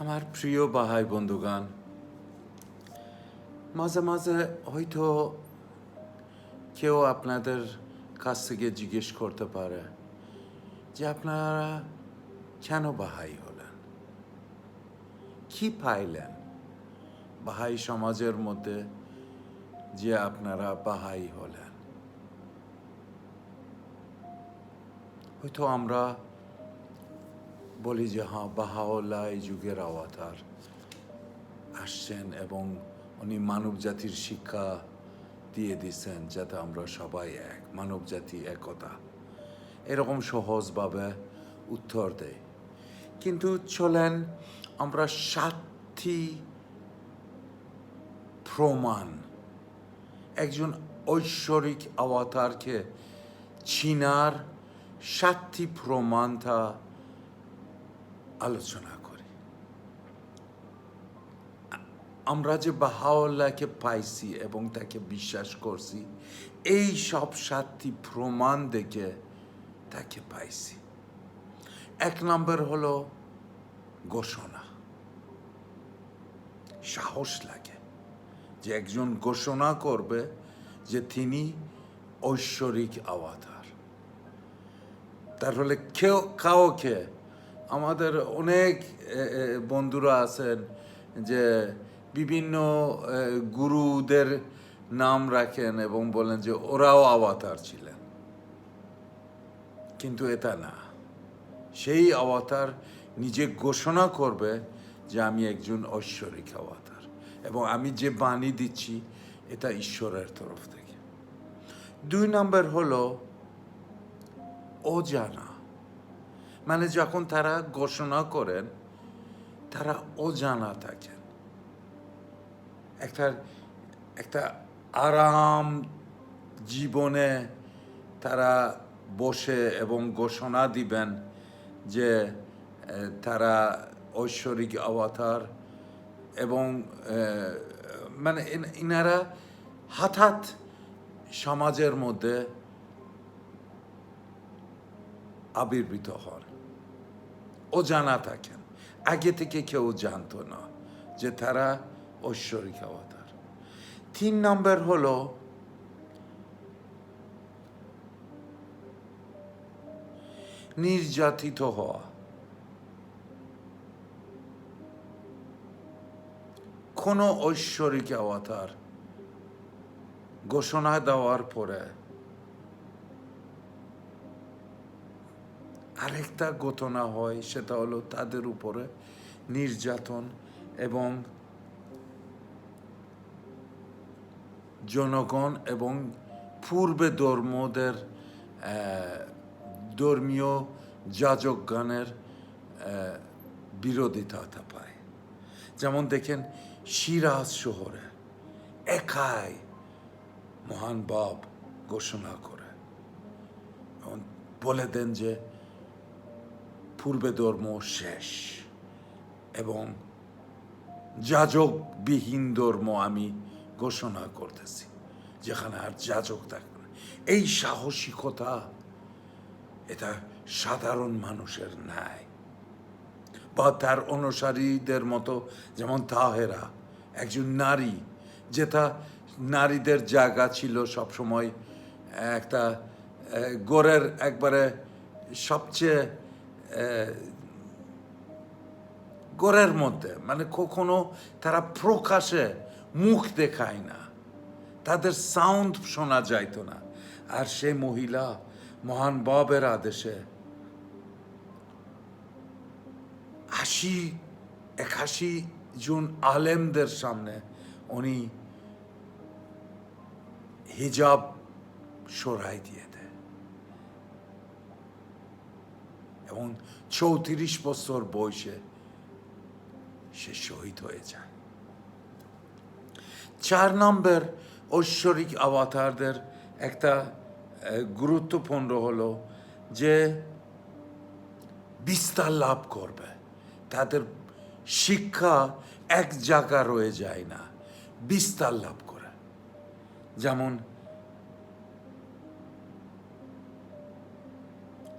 আমার প্রিয় বাহাই বন্ধুগান মাঝে মাঝে হয়তো কেউ আপনাদের কাছ থেকে জিজ্ঞেস করতে পারে যে আপনারা কেন বাহাই হলেন? কি পাইলেন? বাহাই সমাজের মধ্যে যে আপনারা বাহাই হলেন। হয়তো আমরা বলি যে হ্যাঁ বাহাওয়াল্লাহ এই যুগের আওয়াতার আসছেন এবং উনি মানব জাতির শিক্ষা দিয়ে দিচ্ছেন যাতে আমরা সবাই এক মানব জাতি একতা। এরকম সহজভাবে উত্তর দেয়। কিন্তু চলেন আমরা সাতটি প্রমাণ। একজন ঐশ্বরিক আওয়াতারকে চিনার সাতটি প্রমাণটা আলোচনা করি। আমরা যে বাহাওয়াল্লাহকে পাইছি এবং তাকে বিশ্বাস করছি, এই সব সাতটি প্রমাণ দেখে তাকে পাইছি। এক নম্বর হলো ঘোষণা। সাহস লাগে যে একজন ঘোষণা করবে যে তিনি ঐশ্বরিক আওয়াতার তার হলে কেউ কাউকে আমাদের অনেক বন্ধুরা আছেন যে বিভিন্ন গুরুদের নাম রাখেন এবং বলেন যে ওরাও আওয়াতার ছিলেন। কিন্তু এটা না। সেই আওয়াতার নিজে ঘোষণা করবে যে আমি একজন ঐশ্বরিক আওয়াতার এবং আমি যে বাণী দিচ্ছি, এটা ঈশ্বরের তরফ থেকে। দুই নম্বর হলো, অজানা। মানে যখন তারা ঘোষণা করেন, তারা অজানা থাকেন। একটা একটা আরাম জীবনে তারা বসে এবং ঘোষণা দিবেন যে তারা ঐশ্বরিক অবতার এবং মানে ইন- ইনারা হঠাৎ সমাজের মধ্যে আবির্ভূত হন। ও জানা থাকেন আগে থেকে কেউ জানতো না যে তারা ঐশ্বরিক অবতার তিন নম্বর হলো নির্যাতিত হওয়া কোনো ঐশ্বরিক অবতার ঘোষণা দেওয়ার পরে আরেকটা ঘটনা হয় সেটা হলো তাদের উপরে নির্যাতন এবং জনগণ এবং পূর্বে ধর্মদের ধর্মীয় যাজকগণের আহ, বিরোধিতা পায়। যেমন দেখেন সিরাজ শহরে একাই মহান বাব ঘোষণা করে। বলে দেন যে পূর্বে ধর্ম শেষ। এবং যাজকবিহীন ধর্ম আমি ঘোষণা করতেছি, যেখানে আর যাজক থাকবে না। এই সাহসিকতা, এটা সাধারণ মানুষের নাই বা তার অনুসারীদের মতো যেমন তাহেরা, একজন নারী, যেটা নারীদের জায়গা ছিল সবসময় একটা গড়ের একবারে সবচেয়ে গড়ের মধ্যে মানে কখনো তারা প্রকাশে মুখ দেখায় না, তাদের সাউন্ড শোনা যাইতো না। আর সেই মহিলা, মহান বাবের আদেশে আশি, একাশি জন আলেমদের সামনে উনি হিজাব সরাই দিয়ে। এবং চৌত্রিশ বছর বয়সে সে শহীদ হয়ে যায়। চার নম্বর ঐশ্বরিক অবতারদের একটা গুরুত্বপূর্ণ হলো যে বিস্তার লাভ করবে। তাদের শিক্ষা এক জায়গা রয়ে যায় না, বিস্তার লাভ করে। যেমন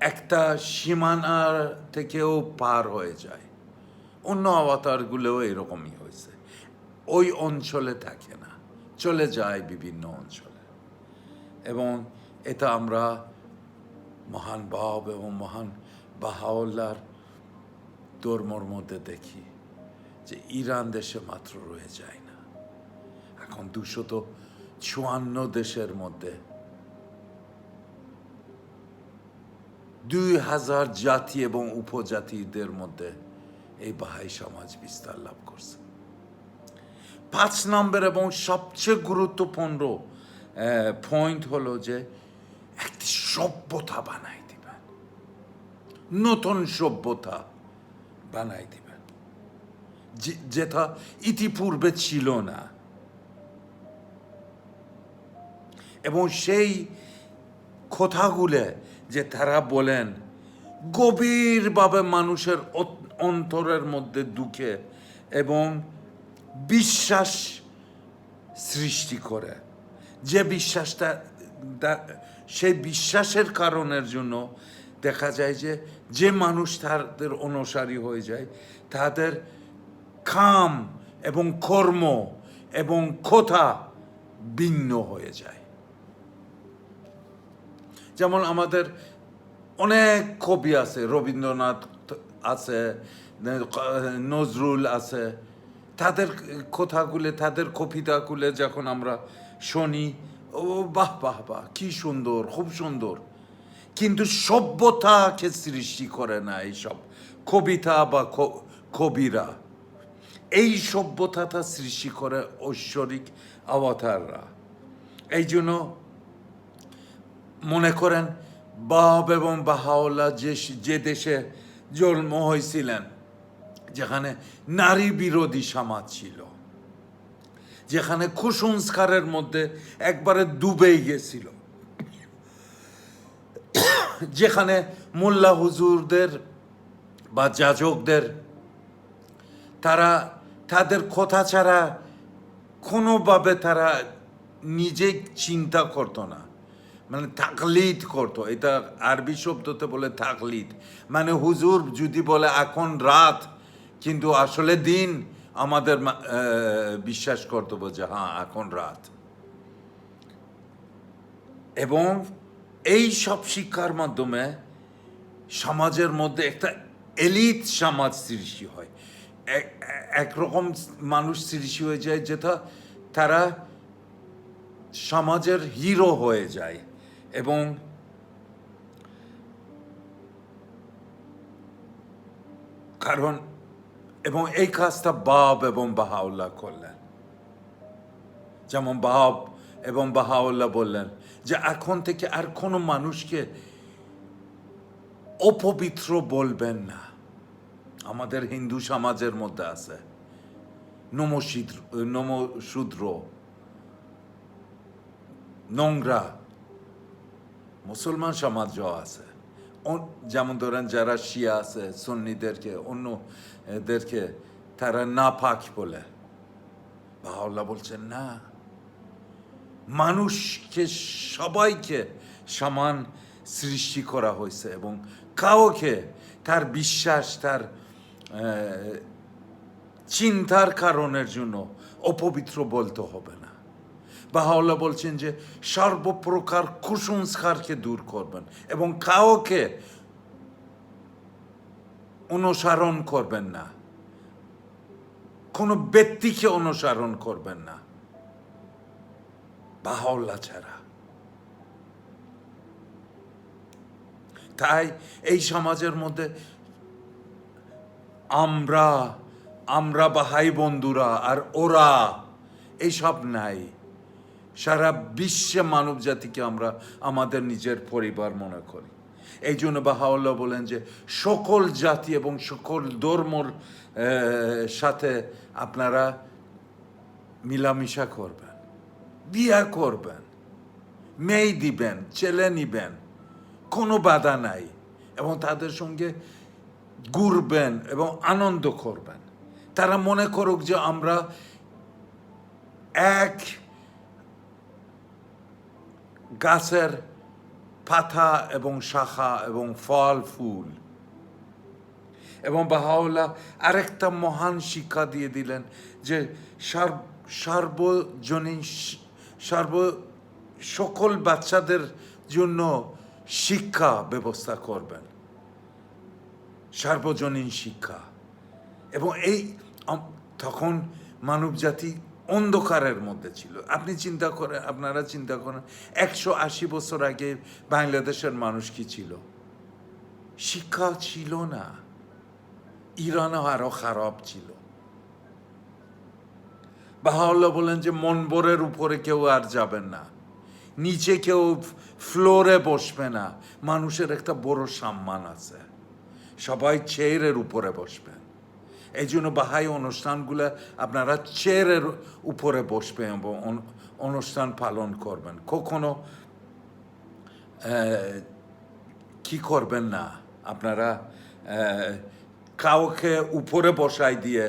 একটা সীমানার থেকেও পার হয়ে যায়। অন্য অবতারগুলোও এরকমই হয়েছে। ওই অঞ্চলে থাকে না। চলে যায় বিভিন্ন অঞ্চলে। এবং এটা আমরা মহান বাব এবং মহান বাহাউল্লার ধর্মর মধ্যে দেখি যে ইরান দেশে মাত্র রয়ে যায় না। এখন দুশত চুয়ান্ন দেশের মধ্যে দুই হাজার জাতি এবং উপজাতিদের মধ্যে এই বাহাই সমাজ বিস্তার লাভ করছে। পাঁচ নম্বর এবং সবচেয়ে গুরুত্বপূর্ণ পয়েন্ট হলো যে একটি সভ্যতা বানাই দিবেন। নতুন সভ্যতা বানাই দিবেন। যেটা ইতিপূর্বে ছিল না। এবং সেই কথাগুলো যে তারা বলেন, গভীরভাবে মানুষের অন্তরের মধ্যে দুঃখে এবং বিশ্বাস সৃষ্টি করে। যে বিশ্বাসটা সেই বিশ্বাসের কারণের জন্য দেখা যায় যে যে মানুষ তাদের অনুসারী হয়ে যায়, তাদের খাম এবং কর্ম এবং কথা ভিন্ন হয়ে যায়। যেমন আমাদের অনেক কবি আছে, রবীন্দ্রনাথ আছে, নজরুল আছে। তাদের কথাগুলো, তাদের কবিতাগুলো যখন আমরা শুনি, ও বাহ বাহ বাহ, কী সুন্দর, খুব সুন্দর। কিন্তু সভ্যতাকে সৃষ্টি করে না এইসব কবিতা বা কবিরা। এই সভ্যতাটা সৃষ্টি করে ঐশ্বরিক অবতাররা। এই জন্য মনে করেন বাব এবং বাহাওলা যে যে দেশে জন্ম হয়েছিলেন যেখানে নারী বিরোধী সমাজ ছিল, যেখানে কুসংস্কারের মধ্যে একবারে ডুবেই গেছিল, যেখানে মোল্লা হুজুরদের বা যাজকদের, তারা তাদের কথা ছাড়া কোনোভাবে তারা নিজে চিন্তা করতো না। মানে তাকলিদ করতো। এটা আরবি শব্দতে বলে তাকলিদ। মানে হুজুর যদি বলে, এখন রাত, কিন্তু আসলে দিন, আমাদের বিশ্বাস করতে যে হ্যাঁ এখন রাত। এবং এই সব শিক্ষার মাধ্যমে সমাজের মধ্যে একটা এলিট সমাজ সৃষ্টি হয়। এক- একরকম মানুষ সৃষ্টি হয়ে যায়, যেটা তারা সমাজের হিরো হয়ে যায়। এবং কারণ এবং এই কাজটা বাব এবং বাহাউল্লাহ করলেন। যেমন বাব এবং বাহাউল্লাহ বললেন যে এখন থেকে আর কোনো মানুষকে অপবিত্র বলবেন না। আমাদের হিন্দু সমাজের মধ্যে আছে। নমশিদ্র, নমশূদ্র, নোংরা মুসলমান সমাজও আছে। যেমন ধরেন যারা শিয়া আছে, সন্নিদেরকে, অন্যদেরকে, তারা না পাক বলে। বাহাউল্লাহ বলছেন, না। মানুষকে, সবাইকে সমান সৃষ্টি করা হয়েছে এবং কাউকে তার বিশ্বাস, তার চিন্তার কারণের জন্য অপবিত্র বলতে হবে না। বাহাউল্লাহ বলছেন যে সর্বপ্রকার কুসংস্কারকে দূর করবেন এবং কাউকে অনুসরণ করবেন না। কোনো ব্যক্তিকে অনুসরণ করবেন না। বাহাউল্লাহ ছাড়া। তাই এই সমাজের মধ্যে আমরা আমরা বা বাহাই বন্ধুরা আর ওরা এইসব নাই। সারা বিশ্বে মানব জাতিকে আমরা আমাদের নিজের পরিবার মনে করি। এই জন্য বাহাউল্লাহ বলেন যে সকল জাতি এবং সকল ধর্মর সাথে আপনারা মিলামিশা করবেন, বিয়া করবেন, মেয়ে দিবেন, ছেলে নিবেন, কোনো বাধা নাই এবং তাদের সঙ্গে ঘুরবেন এবং আনন্দ করবেন। তারা মনে করুক যে আমরা এক গাছের পাতা এবং শাখা এবং ফল, ফুল। এবং বাহাউল্লাহ আরেকটা মহান শিক্ষা দিয়ে দিলেন যে সার- সার্বজনীন সর্ব, সকল বাচ্চাদের জন্য শিক্ষা ব্যবস্থা করবেন। সার্বজনীন শিক্ষা। এবং এই তখন মানব জাতি অন্ধকারের মধ্যে ছিল। আপনি চিন্তা করেন, আপনারা চিন্তা করেন, একশো আশি বছর আগে বাংলাদেশের মানুষ কি ছিল? শিক্ষা ছিল না। ইরানও আরও খারাপ ছিল। বাহাউল্লাহ বলেন যে, মনবরের উপরে কেউ আর যাবেন না। নিচে কেউ ফ্লোরে বসবে না। মানুষের একটা বড় সম্মান আছে। সবাই চেয়ারের উপরে বসবেন এই জন্য বাহাই অনুষ্ঠানগুলো আপনারা চেয়ারের উপরে বসবেন এবং অনুষ্ঠান পালন করবেন। কখনো কি করবেন না? আপনারা কাউকে উপরে বসাই দিয়ে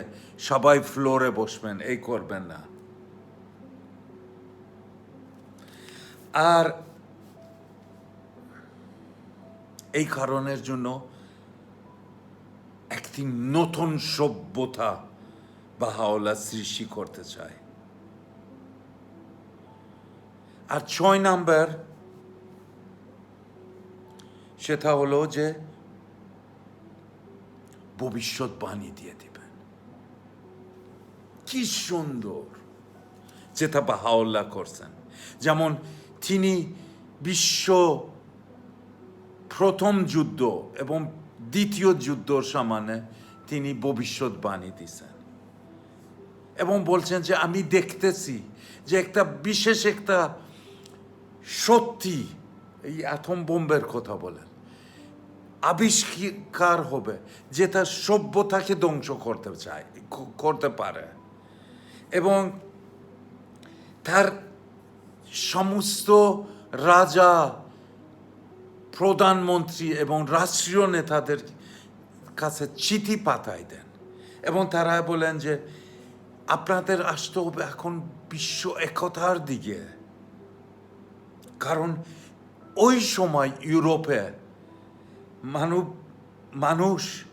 সবাই ফ্লোরে বসবেন, এই করবেন না। আর এই কারণের জন্য একটি নতুন সভ্যতা বাহাওলা সৃষ্টি করতে চায়। আর ছয় নাম্বার সেটা হলো যে ভবিষ্যৎ ভবিষ্যৎবাণী দিয়ে দিবেন। কি সুন্দর যেটা বাহাউল্লাহ করছেন। যেমন তিনি বিশ্ব প্রথম যুদ্ধ এবং দ্বিতীয় যুদ্ধর সমানে তিনি ভবিষ্যৎবাণী দিছেন। এবং বলছেন যে আমি দেখতেছি যে একটা বিশেষ একটা সত্যি, এই অ্যাটম বোম্বের কথা বলেন, আবিষ্কার হবে যেটা সভ্যতাকে ধ্বংস করতে চায়, করতে পারে। এবং তার সমস্ত রাজা প্রধানমন্ত্রী এবং রাষ্ট্রীয় নেতাদের কাছে চিঠি পাঠাই দেন। এবং তারা বলেন যে, আপনাদের আসতে হবে এখন বিশ্ব একতার দিকে। কারণ ওই সময় ইউরোপে মানব মানুষ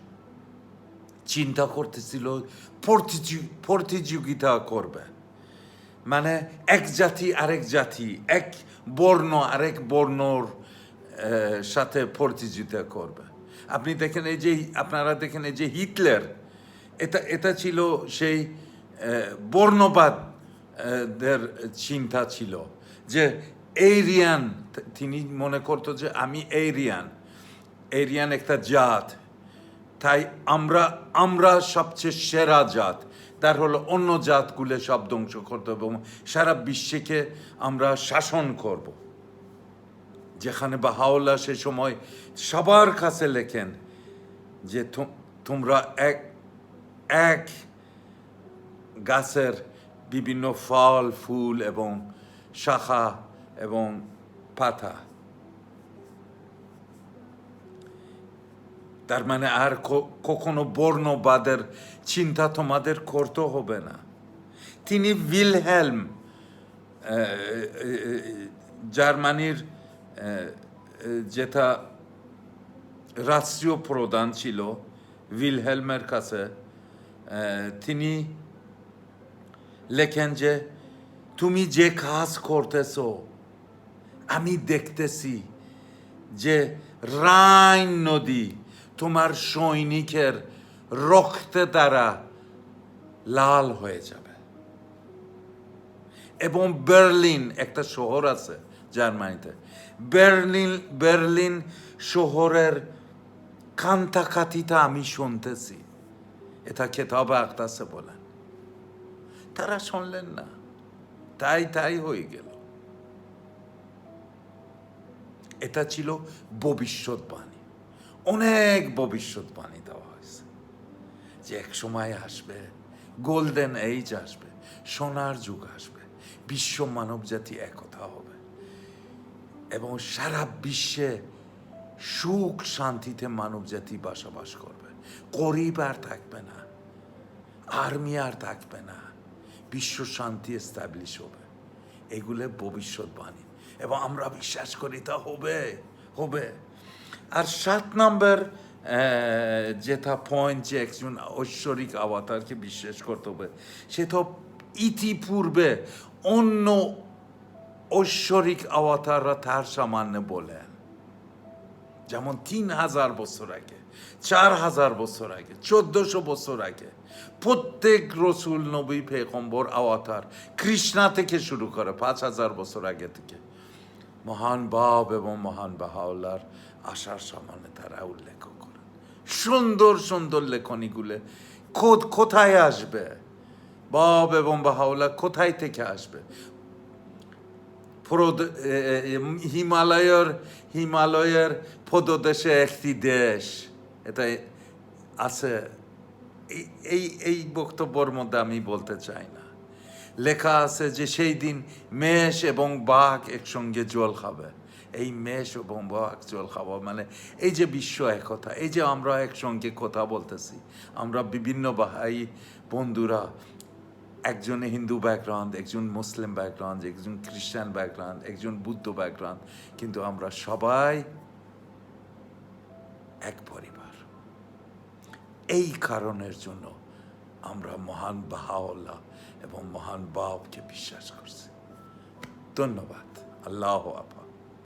চিন্তা করতেছিল প্রতিযোগিতা করবে। মানে এক জাতি আরেক জাতি, এক বর্ণ আরেক বর্ণর সাথে প্রতিযোগিতা করবে। আপনি দেখেন এই যে, আপনারা দেখেন এই যে হিটলার, এটা এটা ছিল সেই বর্ণবাদ দের চিন্তা ছিল যে এরিয়ান, তিনি মনে করতো যে আমি এরিয়ান এরিয়ান একটা জাত, তাই আমরা আমরা সবচেয়ে সেরা জাত, তার হলো অন্য জাতগুলো সব ধ্বংস করতে হবে সারা বিশ্বকে আমরা শাসন করব। যেখানে বাহাউল্লাহ সে সময় সবার কাছে লেখেন যে তোমরা এক এক গাছের বিভিন্ন ফল, ফুল এবং শাখা এবং পাতা। তার মানে আর কখনো বর্ণবাদের চিন্তা তোমাদের করতে হবে না। তিনি উইলহেলম জার্মানির যেটা রাষ্ট্রীয় প্রধান ছিল উইলহেলমের কাছে তিনি লেখেন যে তুমি যে কাজ করতেছো আমি দেখতেছি যে রাইন নদী তোমার সৈনিকের রক্তে দ্বারা লাল হয়ে যাবে এবং বার্লিন একটা শহর আছে জার্মানিতে। বার্লিন বার্লিন শহরের কান্তাকাতিটা আমি শুনতেছি। এটা খেতাবে আঁকতাছে বলেন। তারা শুনলেন না। তাই তাই হয়ে গেল। এটা ছিল ভবিষ্যৎবাণী অনেক ভবিষ্যৎবাণী দেওয়া হয়েছে। যে এক সময় আসবে, গোল্ডেন এইজ আসবে, সোনার যুগ আসবে, বিশ্ব মানব জাতি একতা হবে। এবং সারা বিশ্বে সুখ শান্তিতে মানব জাতি বসবাস করবে। গরিব আর থাকবে না, আর্মি আর থাকবে না, বিশ্ব শান্তি এস্টাবলিশ হবে। এগুলো ভবিষ্যৎবাণী। এবং আমরা বিশ্বাস করি তা হবে হবে। আর সাত নম্বর যেটা পয়েন্ট যে একজন ঐশ্বরিক আবতারকে বিশ্বাস করতে হবে, সে তো ইতিপূর্বে অন্য ঐশ্বরিক আবতাররা তার সামান্য বলেন যেমন তিন হাজার বছর আগে, চার হাজার বছর আগে, চোদ্দশো বছর আগে প্রত্যেক রসুল, নবী, পেগম্বর আওয়াতার কৃষ্ণা থেকে শুরু করে পাঁচ হাজার বছর আগে থেকে মহান বাব এবং মহান বাহাউল্লার আশার সামনে তারা উল্লেখ করেন। সুন্দর সুন্দর লেখনীগুলো কোথ- কোথায় আসবে? বাব এবং বাহাউল্লাহ কোথায় থেকে আসবে? হিমালয়ের হিমালয়ের পদদেশে একটি দেশ এটা আছে এই- এই বক্তব্যের মধ্যে আমি বলতে চাই না। লেখা আছে যে সেই দিন মেষ এবং বাঘ একসঙ্গে জল খাবে। এই মেষ এবং বাঘ জল খাওয়া মানে এই যে বিশ্ব একতা, এই যে আমরা একসঙ্গে কথা বলতেছি, আমরা বিভিন্ন ভাই বন্ধুরা একজন হিন্দু ব্যাকগ্রাউন্ড একজন মুসলিম ব্যাকগ্রাউন্ড একজন খ্রিস্টান ব্যাকগ্রাউন্ড একজন বুদ্ধ ব্যাকগ্রাউন্ড কিন্তু আমরা সবাই এক পরিবার। এই কারণের জন্য আমরা মহান বাহাওয়াল্লাহ এবং মহান বাবকে বিশ্বাস করছি। ধন্যবাদ। আল্লাহ আফা